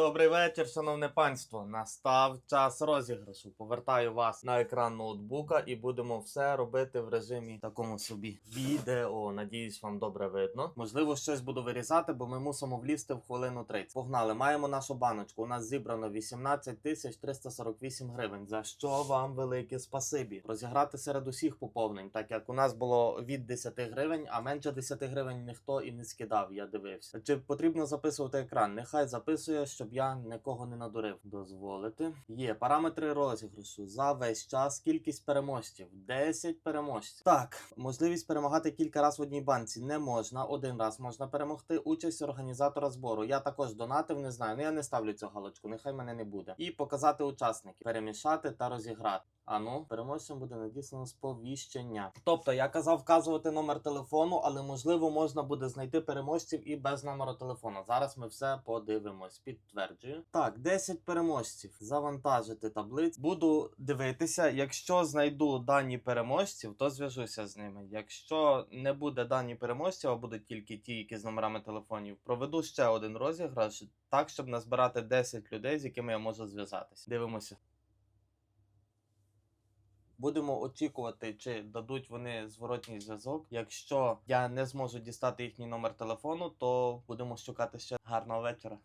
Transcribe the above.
Добрий вечір, шановне панство. Настав час розіграшу. Повертаю вас на екран ноутбука і будемо все робити в режимі такому собі відео. Надіюсь, вам добре видно. Можливо, щось буду вирізати, бо ми мусимо влізти в хвилину 30. Погнали, маємо нашу баночку. У нас зібрано 18 тисяч 348 гривень. За що вам велике спасибі. Розіграти серед усіх поповнень, так як у нас було від 10 гривень, а менше 10 гривень ніхто і не скидав. Я дивився. Чи потрібно записувати екран? Нехай записує, щоб я нікого не надурив. Дозволити. Є параметри розіграшу за весь час. Кількість переможців 10 переможців. Так, можливість перемагати кілька разів в одній банці не можна. Один раз можна перемогти. Участь організатора збору. Я також донатив, не знаю. Ну я не ставлю цю галочку, нехай мене не буде. І показати учасників, перемішати та розіграти. А ну, переможцям буде надіслано сповіщення. Тобто я казав вказувати номер телефону, але можливо можна буде знайти переможців і без номера телефону. Зараз ми все подивимось. Підтверджую. Так, 10 переможців. Завантажити таблицю. Буду дивитися. Якщо знайду дані переможців, то зв'яжуся з ними. Якщо не буде дані переможців, а будуть тільки ті, які з номерами телефонів, проведу ще один розіграш, так щоб назбирати 10 людей, з якими я можу зв'язатися. Дивимося. Будемо очікувати, чи дадуть вони зворотній зв'язок. Якщо я не зможу дістати їхній номер телефону, то будемо шукати ще гарного вечора.